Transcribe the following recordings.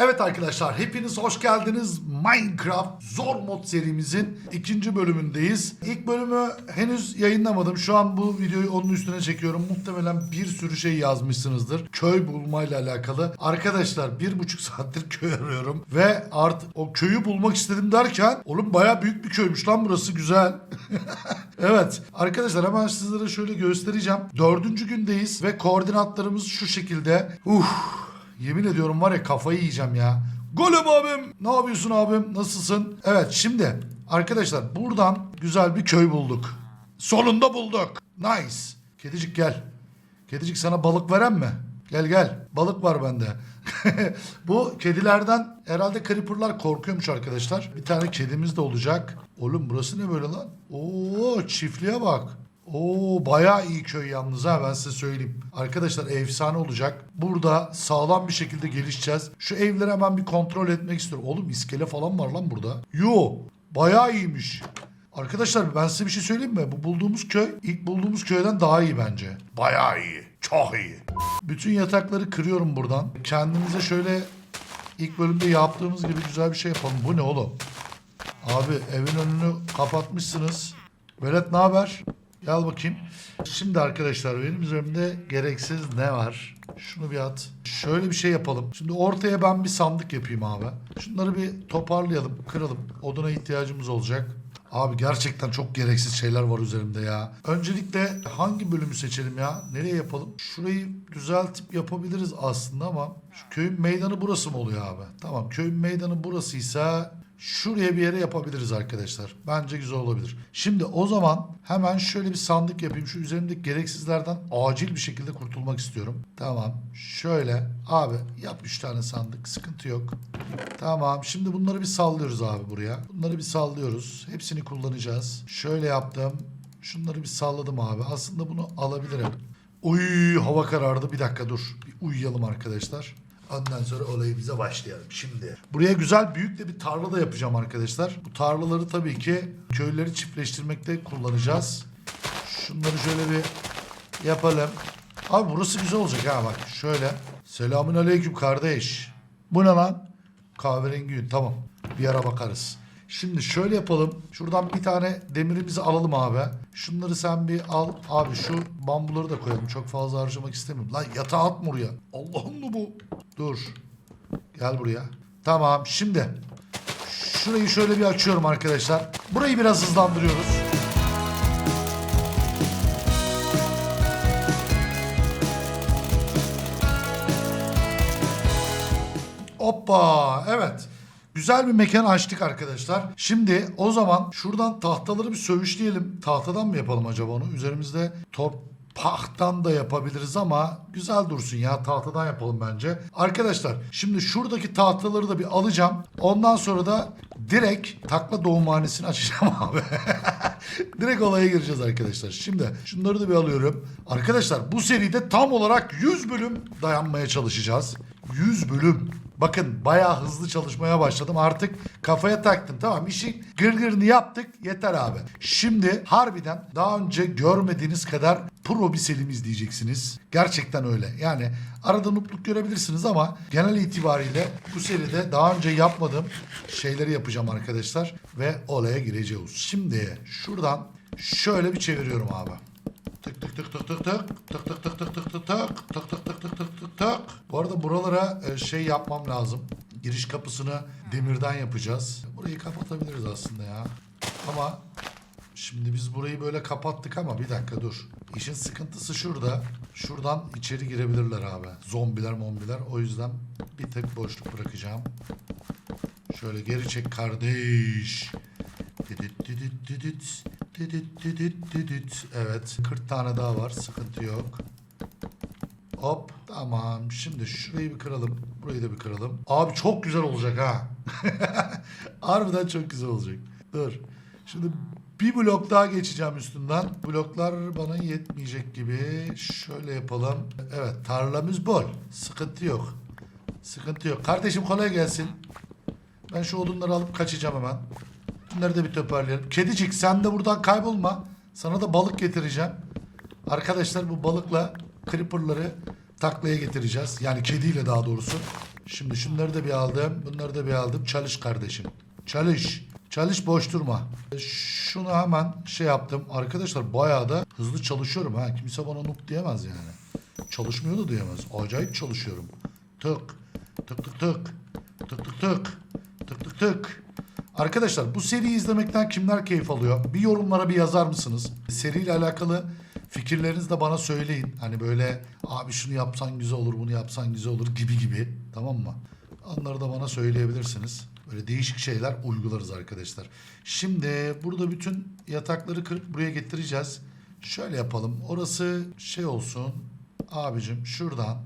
Evet arkadaşlar hepiniz hoş geldiniz. Minecraft Zor Mod serimizin ikinci bölümündeyiz. İlk bölümü henüz yayınlamadım. Şu an bu videoyu onun üstüne çekiyorum. Muhtemelen bir sürü şey yazmışsınızdır. Köy bulmayla alakalı. Arkadaşlar bir buçuk saattir köy arıyorum. Ve artık o köyü bulmak istedim derken oğlum baya büyük bir köymüş lan burası güzel. evet arkadaşlar hemen sizlere şöyle göstereceğim. Dördüncü gündeyiz ve koordinatlarımız şu şekilde. Uf. Yemin ediyorum var ya kafayı yiyeceğim ya. Golem abim. Ne yapıyorsun abim? Nasılsın? Evet şimdi arkadaşlar buradan güzel bir köy bulduk. Sonunda bulduk. Nice. Kedicik gel. Kedicik sana balık veren mi? Gel gel. Balık var bende. Bu kedilerden herhalde creeperlar korkuyormuş arkadaşlar. Bir tane kedimiz de olacak. Oğlum burası ne böyle lan? Oo çiftliğe bak. Oo bayağı iyi köy yalnız ha ben size söyleyeyim. Arkadaşlar efsane olacak. Burada sağlam bir şekilde gelişeceğiz. Şu evleri hemen bir kontrol etmek istiyorum. Oğlum iskele falan var lan burada. Yo bayağı iyiymiş. Arkadaşlar ben size bir şey söyleyeyim mi? Bu bulduğumuz köy ilk bulduğumuz köyden daha iyi bence. Bayağı iyi. Çok iyi. Bütün yatakları kırıyorum buradan. Kendimize şöyle ilk bölümde yaptığımız gibi güzel bir şey yapalım. Bu ne oğlum? Abi evin önünü kapatmışsınız. Velet ne haber? Gel bakayım. Şimdi arkadaşlar benim üzerimde gereksiz ne var? Şunu bir at. Şöyle bir şey yapalım. Şimdi ortaya ben bir sandık yapayım abi. Şunları bir toparlayalım, kıralım. Oduna ihtiyacımız olacak. Abi gerçekten çok gereksiz şeyler var üzerimde ya. Öncelikle hangi bölümü seçelim ya? Nereye yapalım? Şurayı düzeltip yapabiliriz aslında ama şu köyün meydanı burası mı oluyor abi? Tamam köyün meydanı burasıysa Şuraya bir yere yapabiliriz arkadaşlar. Bence güzel olabilir. Şimdi o zaman hemen şöyle bir sandık yapayım. Şu üzerimdeki gereksizlerden acil bir şekilde kurtulmak istiyorum. Tamam. Şöyle abi yap 3 tane sandık. Sıkıntı yok. Tamam. Şimdi bunları bir sallıyoruz abi buraya. Bunları bir sallıyoruz. Hepsini kullanacağız. Şöyle yaptım. Şunları bir salladım abi. Aslında bunu alabilirim. Uy hava karardı. Bir dakika dur. Bir uyuyalım arkadaşlar. Ondan sonra olayımıza başlayalım. Şimdi buraya güzel büyük de bir tarla da yapacağım arkadaşlar. Bu tarlaları tabii ki köyleri çiftleştirmekte kullanacağız. Şunları şöyle bir yapalım. Abi burası güzel olacak ha bak şöyle. Selamün aleyküm kardeş. Bu ne lan? Kahverengi yün tamam. Bir ara bakarız. Şimdi şöyle yapalım. Şuradan bir tane demirimizi alalım abi. Şunları sen bir al. Abi şu bambuları da koyalım. Çok fazla harcamak istemiyorum. Lan yatağa atma oraya. Allah'ım mı bu? Dur. Gel buraya. Tamam şimdi. Şurayı şöyle bir açıyorum arkadaşlar. Burayı biraz hızlandırıyoruz. Hoppa evet. Güzel bir mekan açtık arkadaşlar. Şimdi o zaman şuradan tahtaları bir sövüşleyelim. Tahtadan mı yapalım acaba onu? Üzerimizde topraktan da yapabiliriz ama güzel dursun ya tahtadan yapalım bence. Arkadaşlar şimdi şuradaki tahtaları da bir alacağım. Ondan sonra da direkt takla doğumhanesini açacağım abi. direkt olaya gireceğiz arkadaşlar. Şimdi şunları da bir alıyorum. Arkadaşlar bu seride tam olarak 100 bölüm dayanmaya çalışacağız. 100 bölüm. Bakın bayağı hızlı çalışmaya başladım. Artık kafaya taktım. Tamam işin gırgırını yaptık. Yeter abi. Şimdi harbiden daha önce görmediğiniz kadar pro bir Selim izleyeceksiniz. Gerçekten öyle. Yani arada nutluk görebilirsiniz ama genel itibariyle bu seride daha önce yapmadığım şeyleri yapacağım arkadaşlar. Ve olaya gireceğiz. Şimdi şuradan şöyle bir çeviriyorum abi. Tık tık tık tık tık tık tık tık tık tık tık tık tık tık tık tık tık tık tık tık Bu arada buralara e, şey yapmam lazım. Giriş kapısını demirden yapacağız. Burayı kapatabiliriz aslında ya. Ama şimdi biz burayı böyle kapattık ama bir dakika dur. İşin sıkıntısı şurada. Şuradan içeri girebilirler abi. Zombiler mombiler. O yüzden bir tek boşluk bırakacağım. Şöyle geri çek kardeş. Didit didit didit. Didit didit didit. Evet 40 tane daha var sıkıntı yok. Hop tamam şimdi şurayı bir kıralım. Burayı da bir kıralım. Abi çok güzel olacak ha. Harbiden çok güzel olacak. Dur. Şimdi bir blok daha geçeceğim üstünden. Bloklar bana yetmeyecek gibi. Şöyle yapalım. Evet tarlamız bol. Sıkıntı yok. Sıkıntı yok. Kardeşim kolay gelsin. Ben şu odunları alıp kaçacağım hemen. Bunları da bir toparlayalım. Kedicik sen de buradan kaybolma. Sana da balık getireceğim. Arkadaşlar bu balıkla creeper'ları taklaya getireceğiz. Yani kediyle daha doğrusu. Şimdi şunları da bir aldım. Bunları da bir aldım. Çalış kardeşim. Çalış. Çalış boş durma. Şunu hemen şey yaptım. Arkadaşlar bayağı da hızlı çalışıyorum ha. Kimse bana noob diyemez yani. Çalışmıyor da diyemez. Acayip çalışıyorum. Tık. Tık tık tık. Tık tık tık. Tık tık tık. Arkadaşlar bu seriyi izlemekten kimler keyif alıyor? Bir yorumlara bir yazar mısınız? Seriyle alakalı fikirlerinizi de bana söyleyin. Hani böyle abi şunu yapsan güzel olur, bunu yapsan güzel olur gibi gibi. Tamam mı? Onları da bana söyleyebilirsiniz. Böyle değişik şeyler uygularız arkadaşlar. Şimdi burada bütün yatakları kırıp buraya getireceğiz. Şöyle yapalım. Orası şey olsun. Abicim şuradan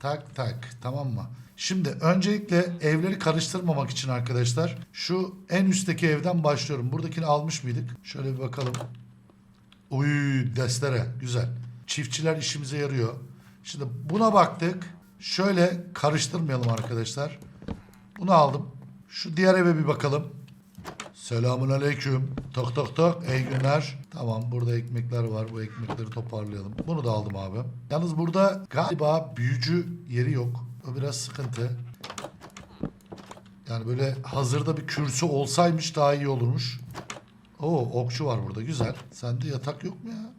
Tak tak tamam mı? Şimdi öncelikle evleri karıştırmamak için arkadaşlar şu en üstteki evden başlıyorum. Buradakini almış mıydık? Şöyle bir bakalım. Uy destere güzel. Çiftçiler işimize yarıyor. Şimdi buna baktık. Şöyle karıştırmayalım arkadaşlar. Bunu aldım. Şu diğer eve bir bakalım. Selamun aleyküm. Tok tok tok. İyi günler. Tamam burada ekmekler var. Bu ekmekleri toparlayalım. Bunu da aldım abi. Yalnız burada galiba büyücü yeri yok. O biraz sıkıntı. Yani böyle hazırda bir kürsü olsaymış daha iyi olurmuş. Oo okçu var burada güzel. Sende yatak yok mu ya?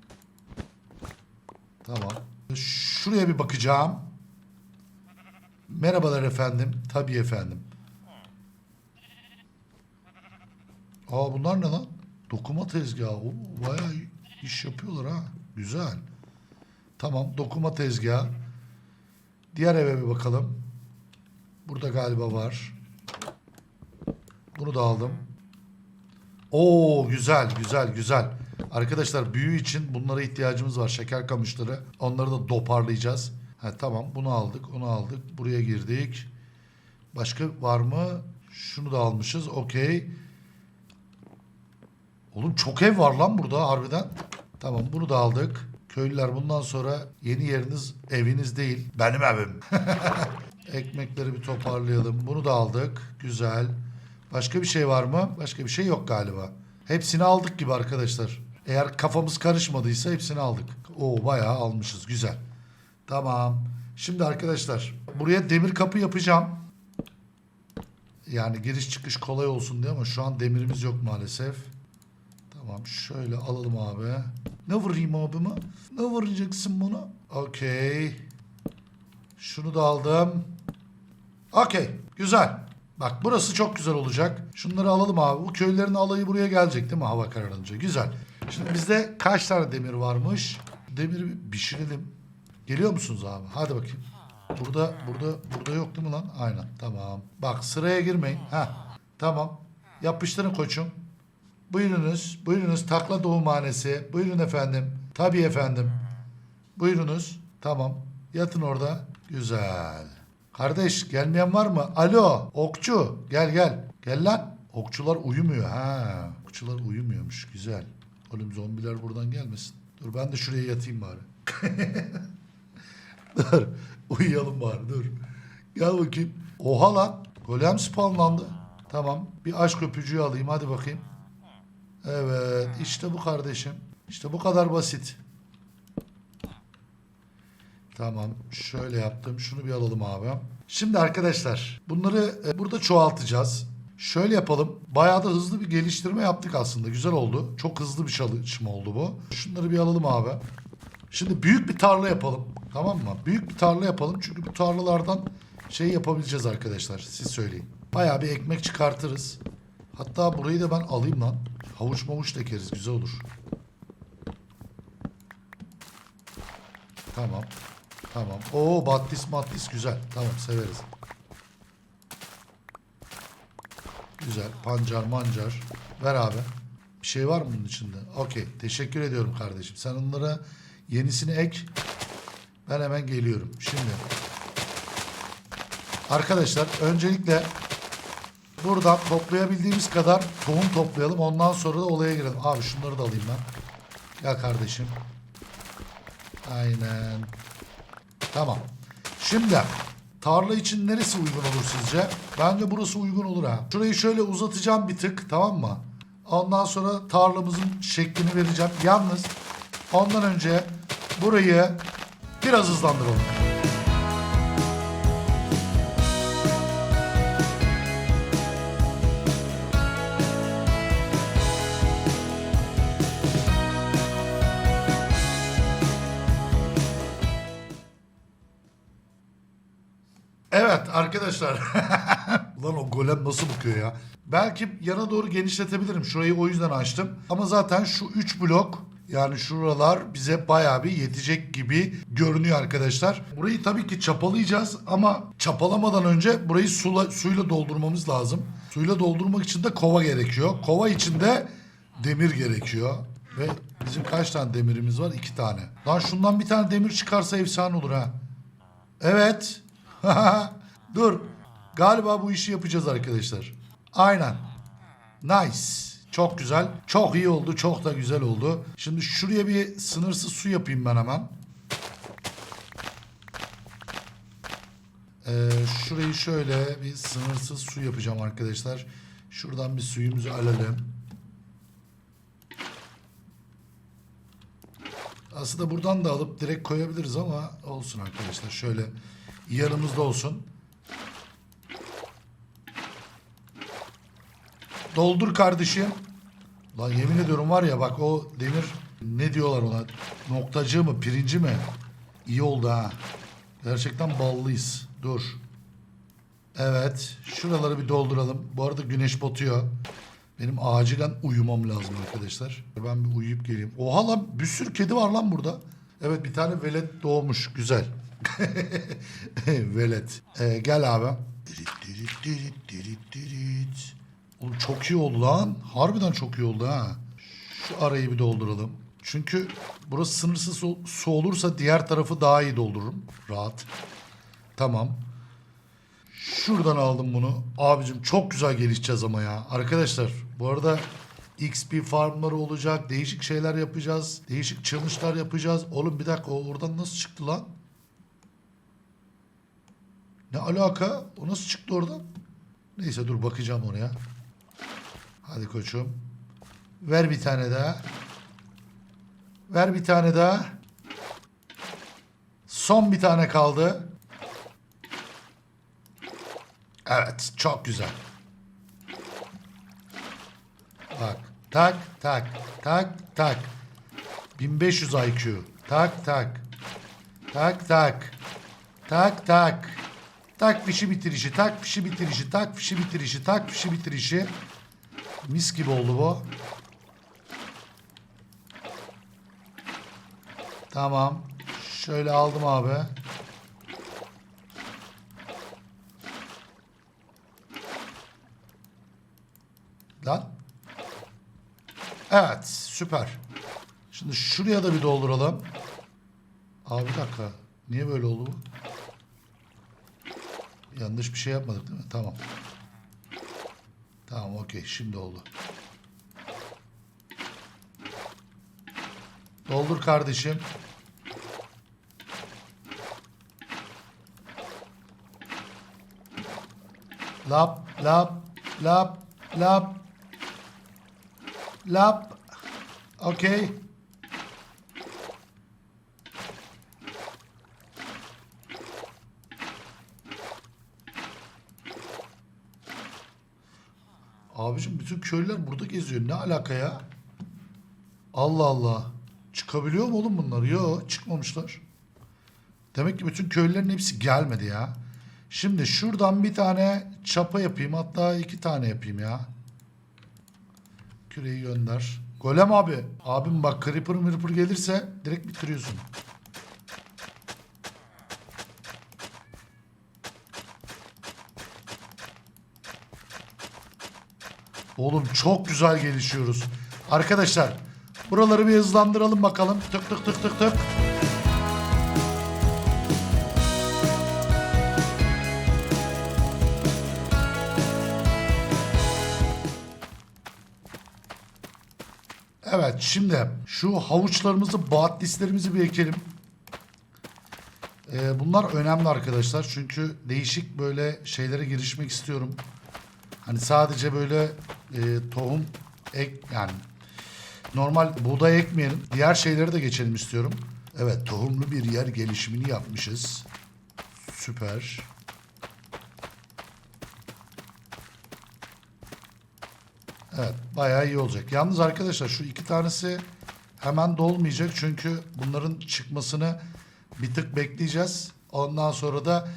Tamam. Şuraya bir bakacağım. Merhabalar efendim. Tabii efendim. Aa bunlar ne lan? Dokuma tezgahı. Oo, bayağı iş yapıyorlar ha. Güzel. Tamam dokuma tezgahı. Diğer eve bir bakalım. Burada galiba var. Bunu da aldım. Oo güzel güzel güzel. Arkadaşlar büyü için bunlara ihtiyacımız var. Şeker kamışları. Onları da doparlayacağız. Ha, tamam bunu aldık onu aldık. Buraya girdik. Başka var mı? Şunu da almışız. Okey. Oğlum çok ev var lan burada harbiden. Tamam bunu da aldık. Köylüler bundan sonra yeni yeriniz eviniz değil. Benim evim. Ekmekleri bir toparlayalım. Bunu da aldık. Güzel. Başka bir şey var mı? Başka bir şey yok galiba. Hepsini aldık gibi arkadaşlar. Eğer kafamız karışmadıysa hepsini aldık. Oo bayağı almışız. Güzel. Tamam. Şimdi arkadaşlar buraya demir kapı yapacağım. Yani giriş çıkış kolay olsun diye ama şu an demirimiz yok maalesef. Tamam şöyle alalım abi. Ne vurayım abime? Ne vuracaksın bunu? Okey. Şunu da aldım. Okey. Güzel. Bak burası çok güzel olacak. Şunları alalım abi. Bu köylerin alayı buraya gelecek değil mi hava kararınca? Güzel. Şimdi bizde kaç tane demir varmış? Demiri pişirelim. Geliyor musunuz abi? Hadi bakayım. Burada burada burada yok değil mi lan? Aynen. Tamam. Bak sıraya girmeyin. Ha. Tamam. Yapıştırın koçum. Buyurunuz. Buyurunuz takla doğumhanesi. Buyurun efendim. Tabii efendim. Buyurunuz. Tamam. Yatın orada. Güzel. Kardeş gelmeyen var mı? Alo okçu gel gel. Gel lan. Okçular uyumuyor ha. Okçular uyumuyormuş. Güzel. Oğlum zombiler buradan gelmesin. Dur ben de şuraya yatayım bari. dur. Uyuyalım bari dur. Gel bakayım. Oha lan. Golem spawnlandı. Tamam. Bir aşk öpücüğü alayım hadi bakayım. Evet işte bu kardeşim. İşte bu kadar basit. Tamam şöyle yaptım. Şunu bir alalım abi. Şimdi arkadaşlar bunları e, burada çoğaltacağız. Şöyle yapalım. Bayağı da hızlı bir geliştirme yaptık aslında. Güzel oldu. Çok hızlı bir çalışma oldu bu. Şunları bir alalım abi. Şimdi büyük bir tarla yapalım. Tamam mı? Büyük bir tarla yapalım. Çünkü bu tarlalardan şey yapabileceğiz arkadaşlar. Siz söyleyin. Bayağı bir ekmek çıkartırız. Hatta burayı da ben alayım lan. Havuç mavuç da ekeriz. Güzel olur. Tamam. Tamam. Oo battis mattis güzel. Tamam severiz. Güzel. Pancar mancar. Ver abi. Bir şey var mı bunun içinde? Okey. Teşekkür ediyorum kardeşim. Sen onlara yenisini ek. Ben hemen geliyorum. Şimdi. Arkadaşlar öncelikle buradan toplayabildiğimiz kadar tohum toplayalım. Ondan sonra da olaya girelim. Abi şunları da alayım ben. Gel kardeşim. Aynen. Tamam. Şimdi tarla için neresi uygun olur sizce? Bence burası uygun olur ha. Şurayı şöyle uzatacağım bir tık tamam mı? Ondan sonra tarlamızın şeklini vereceğim. Yalnız ondan önce burayı biraz hızlandıralım. Evet arkadaşlar. Ulan o golem nasıl bakıyor ya? Belki yana doğru genişletebilirim. Şurayı o yüzden açtım. Ama zaten şu 3 blok yani şuralar bize bayağı bir yetecek gibi görünüyor arkadaşlar. Burayı tabii ki çapalayacağız ama çapalamadan önce burayı sula, suyla doldurmamız lazım. Suyla doldurmak için de kova gerekiyor. Kova için de demir gerekiyor. Ve bizim kaç tane demirimiz var? İki tane. Lan şundan bir tane demir çıkarsa efsane olur ha. Evet. Dur. Galiba bu işi yapacağız arkadaşlar. Aynen. Nice. Çok güzel. Çok iyi oldu. Çok da güzel oldu. Şimdi şuraya bir sınırsız su yapayım ben hemen. Ee, şurayı şöyle bir sınırsız su yapacağım arkadaşlar. Şuradan bir suyumuzu alalım. Aslında buradan da alıp direkt koyabiliriz ama olsun arkadaşlar. Şöyle yanımızda olsun. Doldur kardeşim. Lan yemin ediyorum var ya bak o demir ne diyorlar ona? Noktacı mı pirinci mi? İyi oldu ha. Gerçekten ballıyız. Dur. Evet. Şuraları bir dolduralım. Bu arada güneş batıyor. Benim acilen uyumam lazım arkadaşlar. Ben bir uyuyup geleyim. Oha lan bir sürü kedi var lan burada. Evet bir tane velet doğmuş. Güzel. velet. Ee, gel abi. Dirit dirit dirit dirit dirit. Oğlum çok iyi oldu lan. Harbiden çok iyi oldu ha. Şu arayı bir dolduralım. Çünkü burası sınırsız su, olursa diğer tarafı daha iyi doldururum. Rahat. Tamam. Şuradan aldım bunu. Abicim çok güzel gelişeceğiz ama ya. Arkadaşlar bu arada XP farmları olacak. Değişik şeyler yapacağız. Değişik challenge'lar yapacağız. Oğlum bir dakika o oradan nasıl çıktı lan? Ne alaka? O nasıl çıktı oradan? Neyse dur bakacağım oraya. Hadi koçum. Ver bir tane daha. Ver bir tane daha. Son bir tane kaldı. Evet, çok güzel. Bak, tak tak tak tak. 1500 IQ. Tak tak. Tak tak. Tak tak. Tak fişi bitirişi, tak fişi bitirişi, tak fişi bitirişi, tak fişi bitirişi. Mis gibi oldu bu. Tamam. Şöyle aldım abi. Lan. Evet süper. Şimdi şuraya da bir dolduralım. Abi bir dakika. Niye böyle oldu bu? Yanlış bir şey yapmadık değil mi? Tamam. Tamam okey şimdi oldu. Doldur kardeşim. Lap lap lap lap lap. Okey. Abicim bütün köylüler burada geziyor. Ne alaka ya? Allah Allah. Çıkabiliyor mu oğlum bunlar? Yok çıkmamışlar. Demek ki bütün köylülerin hepsi gelmedi ya. Şimdi şuradan bir tane çapa yapayım. Hatta iki tane yapayım ya. Küreyi gönder. Golem abi. Abim bak creeper mirper gelirse direkt bitiriyorsun. Oğlum çok güzel gelişiyoruz. Arkadaşlar buraları bir hızlandıralım bakalım. Tık tık tık tık tık. Evet şimdi şu havuçlarımızı, baat listlerimizi bir ekelim. Ee, bunlar önemli arkadaşlar. Çünkü değişik böyle şeylere girişmek istiyorum. Hani sadece böyle e, tohum ek yani normal buğday ekmeyelim. Diğer şeyleri de geçelim istiyorum. Evet tohumlu bir yer gelişimini yapmışız. Süper. Evet bayağı iyi olacak. Yalnız arkadaşlar şu iki tanesi hemen dolmayacak. Çünkü bunların çıkmasını bir tık bekleyeceğiz. Ondan sonra da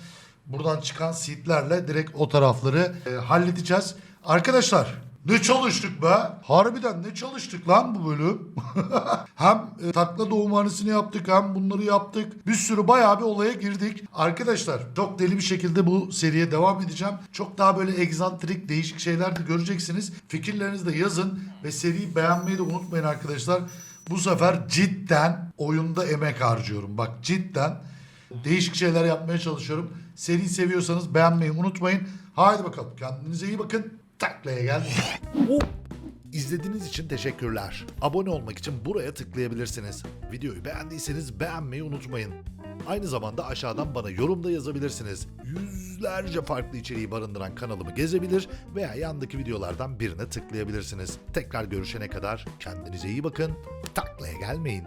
buradan çıkan seedlerle direkt o tarafları e, halledeceğiz. Arkadaşlar ne çalıştık be? Harbiden ne çalıştık lan bu bölüm? hem e, takla doğumhanesini yaptık hem bunları yaptık. Bir sürü bayağı bir olaya girdik. Arkadaşlar çok deli bir şekilde bu seriye devam edeceğim. Çok daha böyle egzantrik değişik şeyler de göreceksiniz. Fikirlerinizi de yazın ve seriyi beğenmeyi de unutmayın arkadaşlar. Bu sefer cidden oyunda emek harcıyorum. Bak cidden değişik şeyler yapmaya çalışıyorum. Seriyi seviyorsanız beğenmeyi unutmayın. Haydi bakalım kendinize iyi bakın. Taklaya gel. İzlediğiniz için teşekkürler. Abone olmak için buraya tıklayabilirsiniz. Videoyu beğendiyseniz beğenmeyi unutmayın. Aynı zamanda aşağıdan bana yorumda yazabilirsiniz. Yüzlerce farklı içeriği barındıran kanalımı gezebilir veya yandaki videolardan birine tıklayabilirsiniz. Tekrar görüşene kadar kendinize iyi bakın. Taklaya gelmeyin.